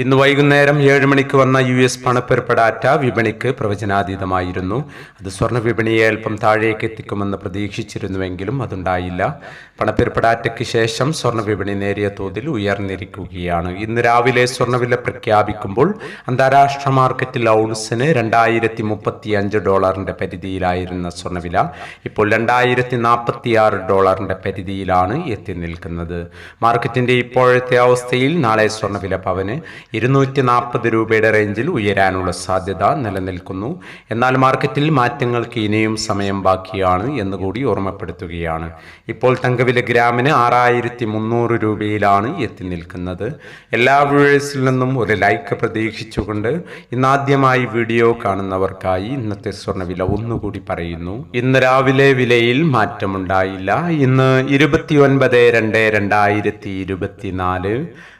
ഇന്ന് വൈകുന്നേരം ഏഴ് മണിക്ക് വന്ന യു എസ് പണപ്പെരുപ്പ ഡാറ്റ വിപണിക്ക് പ്രവചനാതീതമായിരുന്നു. അത് സ്വർണ വിപണിയെ അല്പം താഴേക്ക് എത്തിക്കുമെന്ന് പ്രതീക്ഷിച്ചിരുന്നുവെങ്കിലും അതുണ്ടായില്ല. പണപ്പെരുപ്പ ഡാറ്റയ്ക്ക് ശേഷം സ്വർണ വിപണി നേരിയ തോതിൽ ഉയർന്നിരിക്കുകയാണ്. ഇന്ന് രാവിലെ സ്വർണവില പ്രഖ്യാപിക്കുമ്പോൾ അന്താരാഷ്ട്ര മാർക്കറ്റിൽ ഔൺസിന് രണ്ടായിരത്തി മുപ്പത്തി അഞ്ച് ഡോളറിന്റെ പരിധിയിലായിരുന്ന സ്വർണവില ഇപ്പോൾ രണ്ടായിരത്തി നാൽപ്പത്തി ആറ് ഡോളറിന്റെ പരിധിയിലാണ് എത്തി നിൽക്കുന്നത്. മാർക്കറ്റിന്റെ ഇപ്പോഴത്തെ അവസ്ഥയിൽ നാളെ സ്വർണവില പവന് ഇരുന്നൂറ്റി നാൽപ്പത് രൂപയുടെ റേഞ്ചിൽ ഉയരാനുള്ള സാധ്യത നിലനിൽക്കുന്നു. എന്നാൽ മാർക്കറ്റിൽ മാറ്റങ്ങൾക്ക് ഇനിയും സമയം ബാക്കിയാണ് എന്നുകൂടി ഓർമ്മപ്പെടുത്തുകയാണ്. ഇപ്പോൾ തങ്കവില ഗ്രാമിന് ആറായിരത്തി മുന്നൂറ് രൂപയിലാണ് എത്തി നിൽക്കുന്നത്. എല്ലാ വ്യൂവേഴ്സിൽ നിന്നും ഒരു ലൈക്ക് പ്രതീക്ഷിച്ചുകൊണ്ട് ഇന്നാദ്യമായി വീഡിയോ കാണുന്നവർക്കായി ഇന്നത്തെ സ്വർണവില ഒന്നുകൂടി പറയുന്നു. ഇന്ന് രാവിലെ വിലയിൽ മാറ്റമുണ്ടായില്ല. ഇന്ന് ഇരുപത്തി ഒൻപത് രണ്ട് രണ്ടായിരത്തി ഇരുപത്തിനാല്